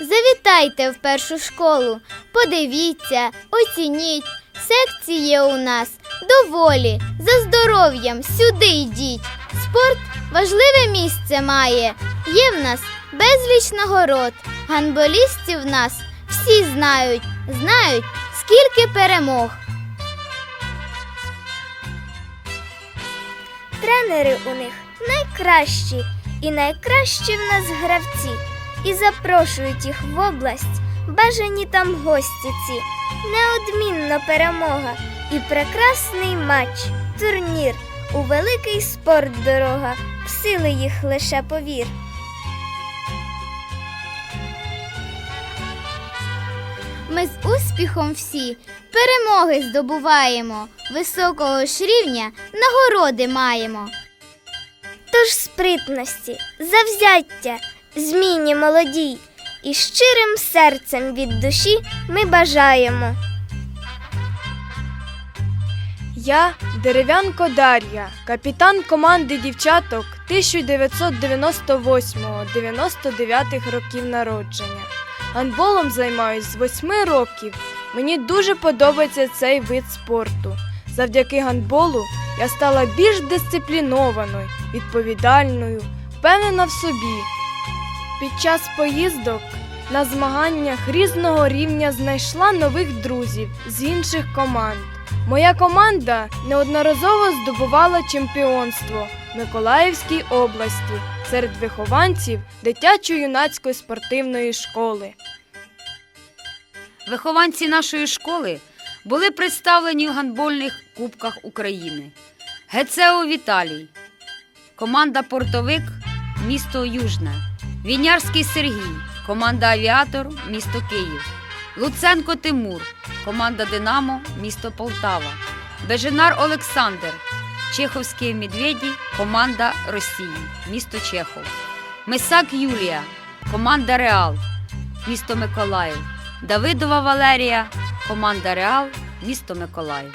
Завітайте в першу школу, подивіться, оцініть. Секції є у нас доволі, за здоров'ям сюди йдіть. Спорт важливе місце має. Є в нас безліч нагород. Ганболістів нас всі знають, знають, скільки перемог. Тренери у них найкращі і найкращі в нас гравці. І запрошують їх в область, бажані там гості ці. Неодмінно перемога і прекрасний матч, турнір. У великий спорт дорога, в сили їх лише повір. Ми з успіхом всі перемоги здобуваємо, високого ж рівня нагороди маємо. Тож спритності, завзяття, зміні молодій, і щирим серцем від душі ми бажаємо. Я дерев'янко Дар'я, капітан команди дівчаток 1998-99 років народження. Гандболом займаюсь з 8 років. Мені дуже подобається цей вид спорту. Завдяки гандболу я стала більш дисциплінованою, відповідальною, впевнена в собі. Під час поїздок на змаганнях різного рівня знайшла нових друзів з інших команд. Моя команда неодноразово здобувала чемпіонство в Миколаївській області серед вихованців дитячо-юнацької спортивної школи. Вихованці нашої школи були представлені в гандбольних кубках України. ГЦО Віталій, команда Портовик, місто Южне, Вінярський Сергій, команда Авіатор, місто Київ, Луценко Тимур, команда Динамо, місто Полтава, Беженар Олександр, Чеховські Медведі, команда Росії, місто Чехов, Мисак Юлія, команда Реал, місто Миколаїв. Давидова Валерія, команда Реал, місто Миколаїв.